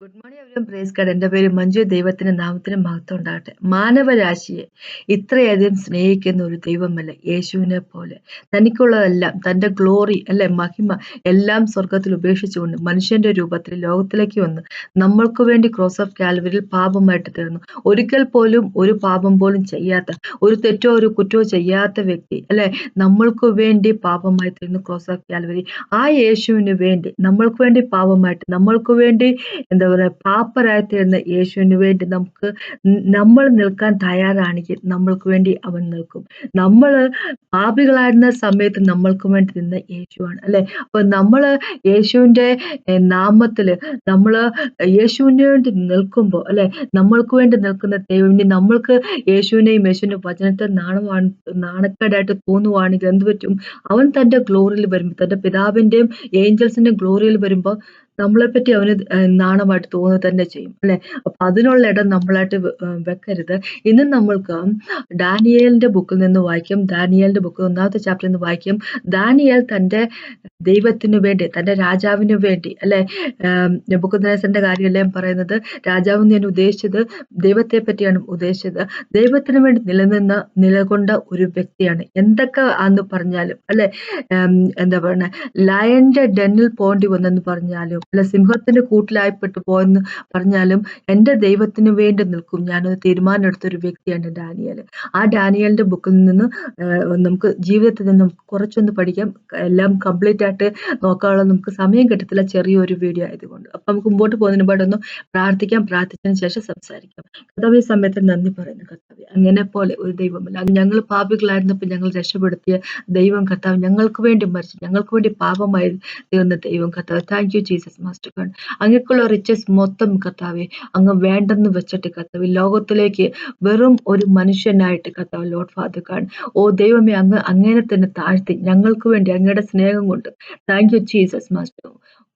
Good morning everyone praise God എന്റെ പേര് മഞ്ജു. ദൈവത്തിന്റെ നാമത്തിന് മഹത്വം ഉണ്ടാകട്ടെ. മാനവരാശിയെ ഇത്രയധികം സ്നേഹിക്കുന്ന ഒരു ദൈവമല്ല? യേശുവിനെ പോലെ. തനിക്കുള്ളതെല്ലാം തന്റെ ഗ്ലോറി അല്ലെ മഹിമ എല്ലാം സ്വർഗത്തിൽ ഉപേക്ഷിച്ചുകൊണ്ട് മനുഷ്യന്റെ രൂപത്തിൽ ലോകത്തിലേക്ക് വന്ന് നമ്മൾക്ക് വേണ്ടി ക്രോസ് ഓഫ് കാൽവരിൽ പാപമായിട്ട് തീർന്നു. ഒരിക്കൽ പോലും ഒരു പാപം പോലും ചെയ്യാത്ത ഒരു തെറ്റോ ഒരു കുറ്റോ ചെയ്യാത്ത വ്യക്തി അല്ലെ നമ്മൾക്ക് വേണ്ടി പാപമായി തീർന്നു ക്രോസ് ഓഫ് കാൽവരി ആ യേശുവിന് വേണ്ടി നമ്മൾക്ക് വേണ്ടി പാപമായിട്ട് നമ്മൾക്ക് വേണ്ടി എന്താ പറയുക പാപ്പരായി തീർന്ന യേശുവിന് വേണ്ടി നമുക്ക് നമ്മൾ നിൽക്കാൻ തയ്യാറാണെങ്കിൽ നമ്മൾക്ക് വേണ്ടി അവൻ നിൽക്കും. നമ്മൾ പാപികളായിരുന്ന സമയത്ത് നമ്മൾക്ക് വേണ്ടി നിന്ന യേശുവാണ് അല്ലെ? അപ്പൊ നമ്മൾ യേശുവിന്റെ നാമത്തിൽ നമ്മൾ യേശുവിന് വേണ്ടി നിൽക്കുമ്പോൾ അല്ലെ? നമ്മൾക്ക് വേണ്ടി നിൽക്കുന്ന ദൈവം നമ്മൾക്ക് യേശുവിനെയും യേശുവിന്റെ വചനത്തെ നാണമാണ് നാണക്കേടായിട്ട് തോന്നുവാണെങ്കിൽ എന്ത് പറ്റും? അവൻ തന്റെ ഗ്ലോറിയിൽ വരുമ്പോൾ തന്റെ പിതാവിന്റെയും ഏഞ്ചൽസിന്റെ ഗ്ലോറിയിൽ വരുമ്പോൾ നമ്മളെപ്പറ്റി അവന് നാണമായിട്ട് തോന്നുക തന്നെ ചെയ്യും അല്ലെ? അപ്പൊ അതിനുള്ള ഇടം നമ്മളായിട്ട് വെക്കരുത്. ഇന്ന് നമ്മൾക്ക് ഡാനിയേലിന്റെ ബുക്കിൽ നിന്ന് വായിക്കും ഡാനിയേലിന്റെ ബുക്ക് ഒന്നാമത്തെ ചാപ്റ്ററിൽ നിന്ന് വായിക്കും. ദാനിയേൽ തന്റെ ദൈവത്തിനു വേണ്ടി തന്റെ രാജാവിനു വേണ്ടി അല്ലെ? നെബുക്കുദ്നേസറിന്റെ കാര്യമല്ലേ പറയുന്നത് രാജാവ് ഞാൻ ഉദ്ദേശിച്ചത് ദൈവത്തെ പറ്റിയാണ് ഉദ്ദേശിച്ചത്. ദൈവത്തിന് വേണ്ടി നിലനിന്ന നിലകൊണ്ട ഒരു വ്യക്തിയാണ്. എന്തൊക്കെ ആന്ന് പറഞ്ഞാലും അല്ലെ? എന്താ പറയുക ലയന്റെ ഡെന്നിൽ പോണ്ടി വന്നെന്ന് പറഞ്ഞാലും അല്ല സിംഹത്തിന്റെ കൂട്ടിലായിപ്പെട്ടു പോയെന്ന് പറഞ്ഞാലും എന്റെ ദൈവത്തിന് വേണ്ടി നിൽക്കും. ഞാനൊരു തീരുമാനം എടുത്തൊരു വ്യക്തിയാണ് ഡാനിയൽ. ആ ഡാനിയലിന്റെ ബുക്കിൽ നിന്ന് നമുക്ക് ജീവിതത്തിൽ നിന്ന് നമുക്ക് കുറച്ചൊന്ന് പഠിക്കാം. എല്ലാം കംപ്ലീറ്റ് ആയിട്ട് നോക്കാനുള്ള നമുക്ക് സമയം കിട്ടത്തില്ല. ചെറിയൊരു വീഡിയോ ആയതുകൊണ്ട്. അപ്പൊ നമുക്ക് മുമ്പോട്ട് പോകുന്നതിന് പാടൊന്ന് പ്രാർത്ഥിക്കാം. പ്രാർത്ഥിച്ചതിന് ശേഷം സംസാരിക്കാം. കർത്താവ് സമയത്ത് നന്ദി പറയുന്നു കർത്താവ്. അങ്ങനെ പോലെ ഒരു ദൈവമല്ല. ഞങ്ങൾ പാപികളായിരുന്നപ്പോൾ ഞങ്ങൾ രക്ഷപ്പെടുത്തിയ ദൈവം കർത്താവ് ഞങ്ങൾക്ക് വേണ്ടി മരിച്ചു. ഞങ്ങൾക്ക് വേണ്ടി പാപമായി തീർന്ന ദൈവം കർത്താവ്. Thank you Jesus master God അങ്ങക്കുള്ള riches മൊത്തം കർത്താവെ അങ്ങ് വേണ്ടെന്ന് വെച്ചിട്ട് കത്താവ് ലോകത്തിലേക്ക് വെറും ഒരു മനുഷ്യനായിട്ട് കത്താവ് ലോഡ് ഫാദർ ഗാഡ് ഓ ദൈവമേ അങ്ങ് അങ്ങനെ തന്നെ താഴ്ത്തി ഞങ്ങൾക്ക് വേണ്ടി അങ്ങയുടെ സ്നേഹം കൊണ്ട്. താങ്ക് യു ജീസസ് മാസ്റ്റർ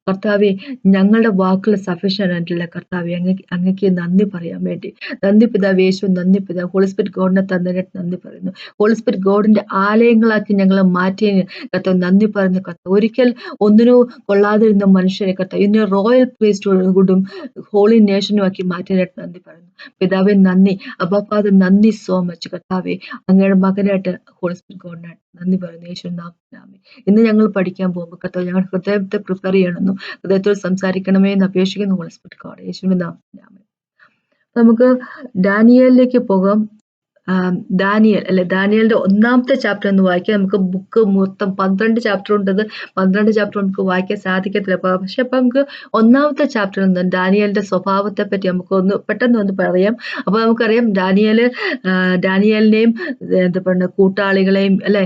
കർത്താവെ ഞങ്ങളുടെ വാക്കുകൾ സഫീഷ്യന്റ് ആയിട്ടില്ല. കർത്താവെ അങ്ങ് അങ്ങക്ക് നന്ദി പറയാൻ വേണ്ടി. നന്ദി പിതാവ് യേശു നന്ദി പിതാവ്. ഹോളിസ്പിരിറ്റ് ഗോഡിനെ തന്നതിനായിട്ട് നന്ദി പറയുന്നു. ഹോളിസ്പിരിറ്റ് ഗോഡിന്റെ ആലയങ്ങളാക്കി ഞങ്ങളെ മാറ്റി കർത്താവ് നന്ദി പറയുന്നു. കർത്താവ് ഒരിക്കൽ ഒന്നിനു കൊള്ളാതിരുന്ന മനുഷ്യരെ കർത്താവ് ഇന്ന് റോയൽ പ്രീസ്റ്റ്ഹുഡും ഹോളി നേഷനും ആക്കി മാറ്റിയതായിട്ട് നന്ദി പറയുന്നു. പിതാവെ നന്ദി. അബാപ്പാത് നന്ദി സോ മച്ച് കർത്താവെ അങ്ങയുടെ മകനായിട്ട് ഹോളിസ്പിരിറ്റ് ഗോഡിനായിട്ട് നന്ദി പറയുന്നു. യേശു നാമേ ഇന്ന് ഞങ്ങൾ പഠിക്കാൻ പോകുമ്പോൾ കർത്താവ് ഞങ്ങളുടെ ഹൃദയത്തെ പ്രിപ്പയർ ചെയ്യണമെന്നും ഹൃദയത്തോട് സംസാരിക്കണമേ എന്ന് അപേക്ഷിക്കുന്നു. ഹോളിസ്പിറ്റ് യേശുവിന്റെ നാമേ നമുക്ക് ഡാനിയലിലേക്ക് പോകാം. ദാനിയൽ അല്ലെ ദാനിയലിന്റെ ഒന്നാമത്തെ ചാപ്റ്റർ എന്ന് വായിക്കാം നമുക്ക് ബുക്ക് മൊത്തം പന്ത്രണ്ട് ചാപ്റ്റർ ഉണ്ടത് പന്ത്രണ്ട് ചാപ്റ്റർ നമുക്ക് വായിക്കാൻ സാധിക്കത്തില്ല. പക്ഷെ അപ്പൊ നമുക്ക് ഒന്നാമത്തെ ചാപ്റ്റർ നിന്ന് ദാനിയലിന്റെ സ്വഭാവത്തെ പറ്റി നമുക്ക് ഒന്ന് പെട്ടെന്ന് ഒന്ന് പറയാം. അപ്പൊ നമുക്കറിയാം ഡാനിയൽ ഡാനിയലിനെയും എന്താ പറയുക കൂട്ടാളികളെയും അല്ലെ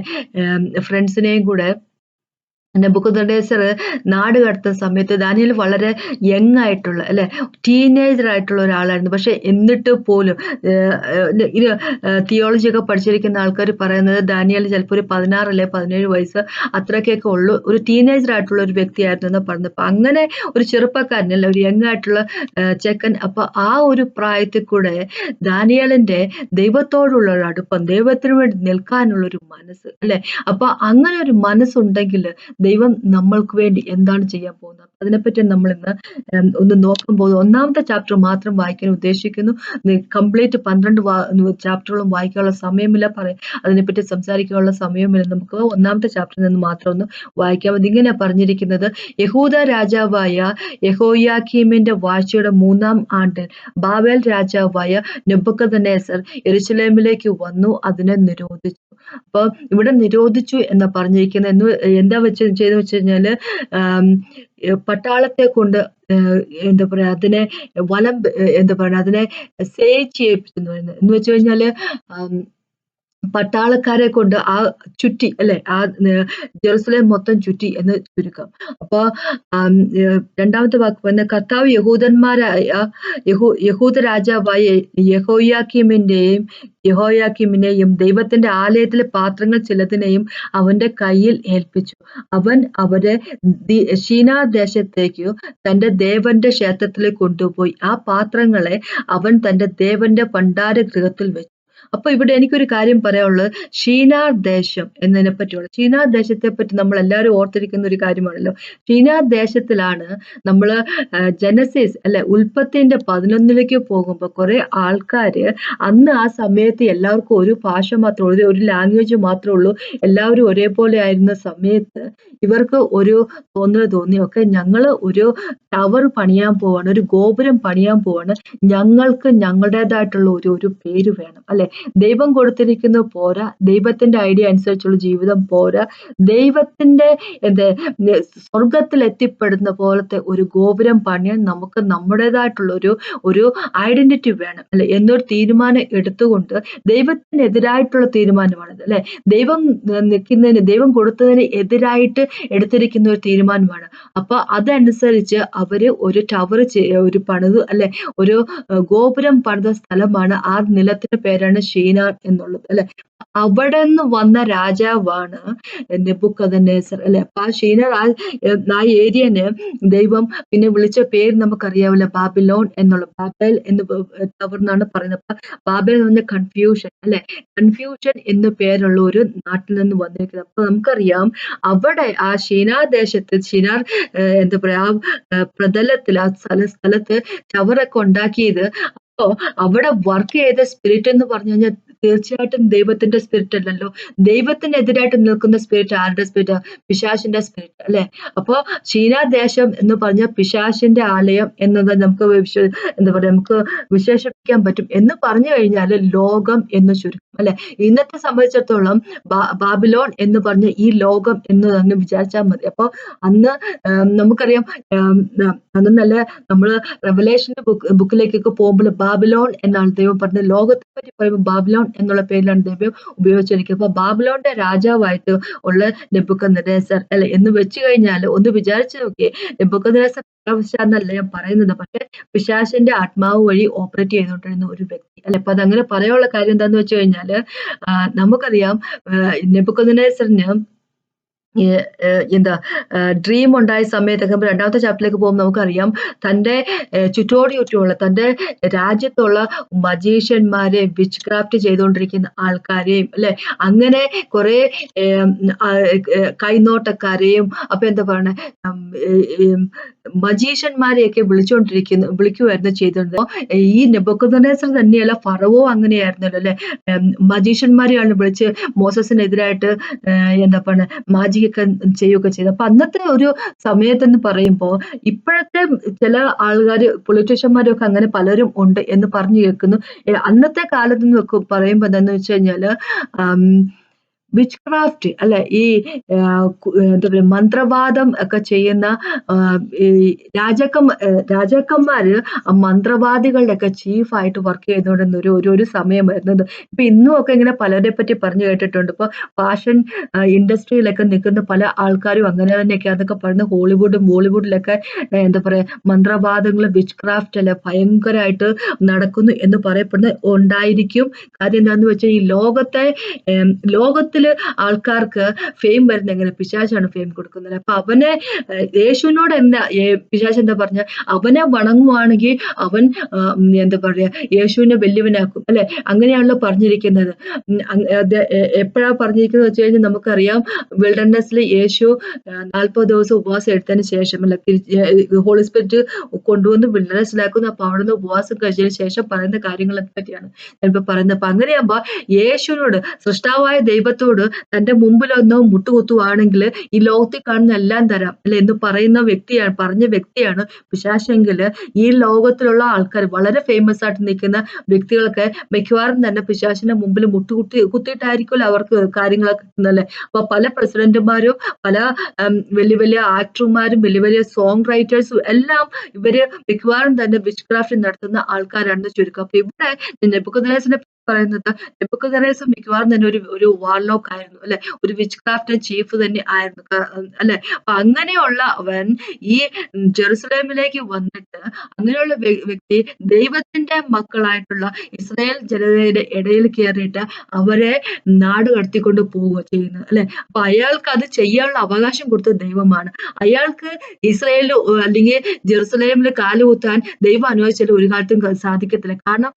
ഫ്രണ്ട്സിനെയും കൂടെ നെബുക്കദ്നേസർ നാട് കടത്തുന്ന സമയത്ത് ദാനിയൽ വളരെ യങ് ആയിട്ടുള്ള അല്ലെ? ടീനേജർ ആയിട്ടുള്ള ഒരാളായിരുന്നു. പക്ഷെ എന്നിട്ട് പോലും ഇത് തിയോളജി ഒക്കെ പഠിച്ചിരിക്കുന്ന ആൾക്കാർ പറയുന്നത് ദാനിയൽ ചിലപ്പോൾ ഒരു പതിനാറ് അല്ലെ പതിനേഴ് വയസ്സ് അത്രയ്ക്കൊക്കെ ഉള്ളൂ. ഒരു ടീനേജർ ആയിട്ടുള്ള ഒരു വ്യക്തിയായിരുന്നു എന്ന് പറഞ്ഞത്. അപ്പൊ അങ്ങനെ ഒരു ചെറുപ്പക്കാരനല്ല ഒരു യങ് ആയിട്ടുള്ള ചെക്കൻ അപ്പൊ ആ ഒരു പ്രായത്തിൽ കൂടെ ദാനിയലിന്റെ ദൈവത്തോടുള്ള ഒരു അടുപ്പം ദൈവത്തിന് വേണ്ടി നിൽക്കാനുള്ള ഒരു മനസ്സ് അല്ലെ? അപ്പൊ അങ്ങനെ ഒരു മനസ്സുണ്ടെങ്കിൽ ദൈവം നമ്മൾക്ക് വേണ്ടി എന്താണ് ചെയ്യാൻ പോകുന്നത്? അതിനെപ്പറ്റി നമ്മൾ ഇന്ന് ഒന്ന് നോക്കുമ്പോൾ ഒന്നാമത്തെ ചാപ്റ്റർ മാത്രം വായിക്കാൻ ഉദ്ദേശിക്കുന്നു. കംപ്ലീറ്റ് പന്ത്രണ്ട് ചാപ്റ്ററുകളും വായിക്കാനുള്ള സമയമില്ല. പറയാം അതിനെപ്പറ്റി സംസാരിക്കാനുള്ള സമയമില്ല. നമുക്ക് ഒന്നാമത്തെ ചാപ്റ്ററിൽ നിന്ന് മാത്രം ഒന്ന് വായിക്കാം. അതിങ്ങനെ പറഞ്ഞിരിക്കുന്നത് യഹൂദ രാജാവായ യഹോയാക്കീമിന്റെ വാഴ്ചയുടെ മൂന്നാം ആണ്ടിൽ ബാബേൽ രാജാവായ നെബുക്കദനേസർ എരുസലേമിലേക്ക് വന്നു. അതിനെ നിരോധിച്ചു. അപ്പൊ ഇവിടെ നിരോധിച്ചു എന്ന് പറഞ്ഞിരിക്കുന്നത് എന്ന് എന്താ വെച്ച് ചെയ്ത് വെച്ച് കഴിഞ്ഞാൽ പട്ടാളത്തെ കൊണ്ട് എന്താ പറയാ അതിനെ വലം എന്താ പറയാ അതിനെ സേവ് ചെയ്യിപ്പിച്ചു എന്ന് വെച്ച് കഴിഞ്ഞാൽ പട്ടാളക്കാരെ കൊണ്ട് ആ ചുറ്റി അല്ലെ? ആ ജെറുസലേം മൊത്തം ചുറ്റി എന്ന് ചുരുക്കം. അപ്പൊ രണ്ടാമത്തെ വാക്ക് പറഞ്ഞ കർത്താവ് യഹൂദന്മാരായ യഹൂ യഹൂദ രാജാവായ യഹോയാക്കിമിന്റെയും യഹോയാക്കിമിനെയും ദൈവത്തിന്റെ ആലയത്തിലെ പാത്രങ്ങൾ ചിലതിനെയും അവന്റെ കയ്യിൽ ഏൽപ്പിച്ചു. അവൻ അവരെ ഷീനാ ദേശത്തേക്കു തന്റെ ദേവന്റെ ക്ഷേത്രത്തിലേക്ക് കൊണ്ടുപോയി. ആ പാത്രങ്ങളെ അവൻ തന്റെ ദേവന്റെ ഭണ്ഡാര ഗൃഹത്തിൽ വെച്ചു. അപ്പൊ ഇവിടെ എനിക്കൊരു കാര്യം പറയാനുള്ളത്. ഷീനാർ ദേശം എന്നതിനെ പറ്റിയുള്ള ഷീനാർ ദേശത്തെ പറ്റി നമ്മൾ എല്ലാവരും ഓർത്തിരിക്കുന്ന ഒരു കാര്യമാണല്ലോ. ഷീനാർ ദേശത്തിലാണ് നമ്മൾ ജനസിസ് അല്ലെ ഉൽപ്പത്തിന്റെ പതിനൊന്നിലേക്ക് പോകുമ്പോൾ കുറെ ആൾക്കാര് അന്ന് ആ സമയത്ത് എല്ലാവർക്കും ഒരു ഭാഷ മാത്രമേ ഉള്ളൂ ഒരു ലാംഗ്വേജ് മാത്രമേ ഉള്ളൂ. എല്ലാവരും ഒരേപോലെ ആയിരുന്ന സമയത്ത് ഇവർക്ക് ഒരു തോന്നൽ തോന്നിയൊക്കെ ഞങ്ങൾ ഒരു ടവർ പണിയാൻ പോവാണ് ഒരു ഗോപുരം പണിയാൻ പോവാണ്. ഞങ്ങൾക്ക് ഞങ്ങളുടേതായിട്ടുള്ള ഒരു ഒരു പേര് വേണം അല്ലെ? ദൈവം കൊടുത്തിരിക്കുന്നു പോരാ. ദൈവത്തിന്റെ ഐഡിയ അനുസരിച്ചുള്ള ജീവിതം പോരാ. ദൈവത്തിന്റെ എന്ത് സ്വർഗത്തിൽ എത്തിപ്പെടുന്ന പോലത്തെ ഒരു ഗോപുരം പണിയാൻ നമുക്ക് നമ്മുടേതായിട്ടുള്ള ഒരു ഒരു ഐഡന്റിറ്റി വേണം. അല്ലെ? എന്നൊരു തീരുമാനം എടുത്തുകൊണ്ട് ദൈവത്തിനെതിരായിട്ടുള്ള തീരുമാനമാണ് അല്ലെ? ദൈവം നിൽക്കുന്നതിന് ദൈവം കൊടുത്തതിന് എതിരായിട്ട് എടുത്തിരിക്കുന്ന ഒരു തീരുമാനമാണ്. അപ്പൊ അതനുസരിച്ച് അവർ ഒരു ടവർ ഒരു പണിത് അല്ലെ? ഒരു ഗോപുരം പണിത സ്ഥലമാണ് ആ നിലത്തിന്റെ പേരാണ് ഷീനാർ എന്നുള്ളത് അല്ലെ? അവിടെ നിന്ന് വന്ന രാജാവാണ് നെബുക്കദനേസർ അല്ലെ? അപ്പൊ ആ ഷീന ആ ഏരിയന് ദൈവം പിന്നെ വിളിച്ച പേര് നമുക്കറിയാവില്ല ബാബിലോൺ എന്നുള്ള ബാബേൽ എന്ന് തവർന്നാണ് പറയുന്നത്. അപ്പൊ ബാബേൽ എന്ന് പറഞ്ഞ കൺഫ്യൂഷൻ അല്ലെ? കൺഫ്യൂഷൻ എന്ന് പേരുള്ള ഒരു നാട്ടിൽ നിന്ന് വന്നിരിക്കുന്നത്. അപ്പൊ നമുക്കറിയാം അവിടെ ആ ഷീനാ ദേശത്ത് ഷിനാർ എന്താ പറയാ ആ പ്രതലത്തിൽ ആ സ്ഥല സ്ഥലത്ത് ടവറൊക്കെ ഉണ്ടാക്കിയത് അവിടെ വർക്ക് ചെയ്ത സ്പിരിറ്റ് എന്ന് പറഞ്ഞു കഴിഞ്ഞാൽ തീർച്ചയായിട്ടും ദൈവത്തിന്റെ സ്പിരിറ്റ് അല്ലല്ലോ. ദൈവത്തിനെതിരായിട്ട് നിൽക്കുന്ന സ്പിരിറ്റ് ആരുടെ സ്പിരിറ്റ് പിശാശിന്റെ സ്പിരിറ്റ് അല്ലെ? അപ്പോൾ ദേശം എന്ന് പറഞ്ഞ പിശാശിന്റെ ആലയം എന്നത് നമുക്ക് വിശ്വ എന്താ പറയാ നമുക്ക് വിശേഷിപ്പിക്കാൻ പറ്റും. എന്ന് പറഞ്ഞു കഴിഞ്ഞാൽ ലോകം എന്ന് ചുരുക്കം അല്ലെ? ഇന്നത്തെ സംബന്ധിച്ചിടത്തോളം ബാബിലോൺ എന്ന് പറഞ്ഞ ഈ ലോകം എന്ന് അങ്ങ് വിചാരിച്ചാൽ മതി. അപ്പൊ അന്ന് നമുക്കറിയാം അന്ന് നല്ല നമ്മൾ റെവലേഷന്റെ ബുക്ക് ബുക്കിലേക്കൊക്കെ പോകുമ്പോൾ ബാബിലോൺ എന്നാണ് ദൈവം പറഞ്ഞത് ലോകത്തെ പറ്റി പറയുമ്പോൾ ബാബിലോൺ എന്നുള്ള പേരിലാണ് ദൈവം ഉപയോഗിച്ചിരിക്കുന്നത്. അപ്പൊ ബാബിലോണിന്റെ രാജാവായിട്ട് ഉള്ള നെബുക്കദ്നേസർ അല്ലെ എന്ന് വെച്ച് കഴിഞ്ഞാൽ ഒന്ന് വിചാരിച്ചു നോക്കിയേ നെബുക്കദ്നേസർ എന്നല്ല ഞാൻ പറയുന്നത്. പക്ഷെ പിശാശിന്റെ ആത്മാവ് വഴി ഓപ്പറേറ്റ് ചെയ്തുകൊണ്ടിരുന്ന ഒരു വ്യക്തി അല്ലെ. അപ്പൊ അതങ്ങനെ പറയാനുള്ള കാര്യം എന്താന്ന് വെച്ച് കഴിഞ്ഞാൽ നമുക്കറിയാം നെബുക്കദ്നേസറിന് എന്താ ഡ്രീം ഉണ്ടായ സമയത്തൊക്കെ രണ്ടാമത്തെ ചാപ്റ്ററിലേക്ക് പോകുമ്പോൾ നമുക്കറിയാം തന്റെ ചുറ്റോടി ചുറ്റുമുള്ള തന്റെ രാജ്യത്തുള്ള മജീഷ്യന്മാരെ വിച്ച് ക്രാഫ്റ്റ് ചെയ്തുകൊണ്ടിരിക്കുന്ന ആൾക്കാരെയും അല്ലെ? അങ്ങനെ കുറെ കൈനോട്ടക്കാരെയും അപ്പൊ എന്താ പറയണേ മജീഷ്യന്മാരെയൊക്കെ വിളിച്ചുകൊണ്ടിരിക്കുന്നു വിളിക്കുമായിരുന്നു ചെയ്തിരുന്നത് ഈ നെബക്കുദനേസർ തന്നെയല്ല ഫറവോ അങ്ങനെയായിരുന്നല്ലോ അല്ലെ? മജീഷ്യന്മാരെയാണ് വിളിച്ച് മോസസിനെതിരായിട്ട് എന്താ പറയുക മാജികൊക്കെ ചെയ്യുകയൊക്കെ ചെയ്തത് അപ്പൊ അന്നത്തെ ഒരു സമയത്തെന്ന് പറയുമ്പോൾ ഇപ്പോഴത്തെ ചില ആൾക്കാർ പൊളിറ്റീഷ്യന്മാരൊക്കെ അങ്ങനെ പലരും ഉണ്ട് എന്ന് പറഞ്ഞു കേൾക്കുന്നു. അന്നത്തെ കാലത്ത് നിന്നൊക്കെ പറയുമ്പോൾ എന്താന്ന് വെച്ച് കഴിഞ്ഞാൽ വിച്ച് ക്രാഫ്റ്റ് അല്ലെ ഈ എന്താ പറയുക മന്ത്രവാദം ഒക്കെ ചെയ്യുന്ന ഈ രാജാക്കന്മാർ രാജാക്കന്മാര് മന്ത്രവാദികളുടെ ഒക്കെ ചീഫായിട്ട് വർക്ക് ചെയ്തുകൊണ്ടിരുന്ന ഒരു ഒരു ഒരു സമയമായിരുന്നു ഇപ്പൊ ഇന്നും ഒക്കെ ഇങ്ങനെ പലരെ പറ്റി പറഞ്ഞു കേട്ടിട്ടുണ്ട്. ഇപ്പൊ ഫാഷൻ ഇൻഡസ്ട്രിയിലൊക്കെ നിൽക്കുന്ന പല ആൾക്കാരും അങ്ങനെ തന്നെയൊക്കെ അതൊക്കെ പറയുന്നത് ഹോളിവുഡും ബോളിവുഡിലൊക്കെ എന്താ പറയുക മന്ത്രവാദങ്ങളും വിച്ച് ക്രാഫ്റ്റ് അല്ലെ ഭയങ്കരമായിട്ട് നടക്കുന്നു എന്ന് പറയപ്പെടുന്ന ഉണ്ടായിരിക്കും. കാര്യം എന്താണെന്ന് വെച്ചാൽ ഈ ലോകത്തെ ലോകത്ത് ലോകത്തിൽ ആൾക്കാർക്ക് ഫെയിം വരുന്ന എങ്ങനെ? പിശാചാണ് ഫെയിം കൊടുക്കുന്നത്. അപ്പൊ അവനെ യേശുവിനോട് എന്താ പിശാച് എന്താ പറഞ്ഞ? അവനെ വണങ്ങുവാണെങ്കിൽ അവൻ എന്താ പറയാ യേശുവിനെ വെല്ലുവിനാക്കും. അല്ലെ? അങ്ങനെയാണല്ലോ പറഞ്ഞിരിക്കുന്നത്. എപ്പോഴാ പറഞ്ഞിരിക്കുന്നത് വെച്ച് കഴിഞ്ഞാൽ നമുക്കറിയാം വിൽഡർനെസ്സിൽ യേശു നാൽപ്പത് ദിവസം ഉപവാസം എടുത്തതിന് ശേഷം അല്ല ഹോളി സ്പിരിറ്റ് കൊണ്ടുവന്ന് വിൽഡർനെസ്സിലാക്കുന്നു അപ്പൊ അവിടെ നിന്ന് ഉപവാസം കഴിച്ചതിന് ശേഷം പറയുന്ന കാര്യങ്ങൾ എന്തൊക്കെയാണ് ഞാനിപ്പോ പറയുന്നത്. അപ്പൊ അങ്ങനെയാകുമ്പോ യേശുവിനോട് സൃഷ്ടാവായ ദൈവത്തോട് ദൈവത്തോട് തന്റെ മുമ്പിലൊന്നോ മുട്ടുകുത്തുവാണെങ്കിൽ ഈ ലോകത്തിൽ കാണുന്ന എല്ലാം തരാം അല്ലെ എന്ന് പറയുന്ന വ്യക്തിയാണ് പറഞ്ഞ വ്യക്തിയാണ് പിശാശെങ്കിൽ ഈ ലോകത്തിലുള്ള ആൾക്കാർ വളരെ ഫേമസ് ആയിട്ട് നിൽക്കുന്ന വ്യക്തികളൊക്കെ മിക്കവാറും തന്നെ പിശാശിന്റെ മുമ്പിൽ മുട്ടുകുത്തി കുത്തിയിട്ടായിരിക്കുമല്ലോ അവർക്ക് കാര്യങ്ങളൊക്കെ കിട്ടുന്നല്ലേ അപ്പൊ പല പ്രസിഡന്റുമാരും പല വലിയ വലിയ ആക്ടർമാരും വലിയ വലിയ സോങ് റൈറ്റേഴ്സും എല്ലാം ഇവർ മിക്കവാറും തന്നെ വിച്ച് ക്രാഫ്റ്റ് നടത്തുന്ന ആൾക്കാരാണെന്ന് ചുരുക്കം. അപ്പൊ ഇവിടെ പറയുന്നത്. നെബുക്കദ്നേസർ മിക്കവാറും തന്നെ ഒരു ഒരു വാർലോക്ക് ആയിരുന്നു അല്ലെ? ഒരു വിച്ച് ക്രാഫ്റ്റ് ചീഫ് തന്നെ ആയിരുന്നു അല്ലെ? അപ്പൊ അങ്ങനെയുള്ള അവൻ ഈ ജെറുസലേമിലേക്ക് വന്നിട്ട് അങ്ങനെയുള്ള വ്യക്തി ദൈവത്തിന്റെ മക്കളായിട്ടുള്ള ഇസ്രായേൽ ജനതയുടെ ഇടയിൽ കയറിയിട്ട് അവരെ നാട് കടത്തിക്കൊണ്ട് പോവുക ചെയ്യുന്നത് അല്ലെ? അപ്പൊ അയാൾക്ക് അത് ചെയ്യാനുള്ള അവകാശം കൊടുത്ത ദൈവമാണ്. അയാൾക്ക് ഇസ്രായേലിൽ അല്ലെങ്കിൽ ജെറുസലേമിൽ കാലുകുത്താൻ ദൈവം അനുവദിച്ചാൽ ഒരു കാലത്തും സാധിക്കത്തില്ല. കാരണം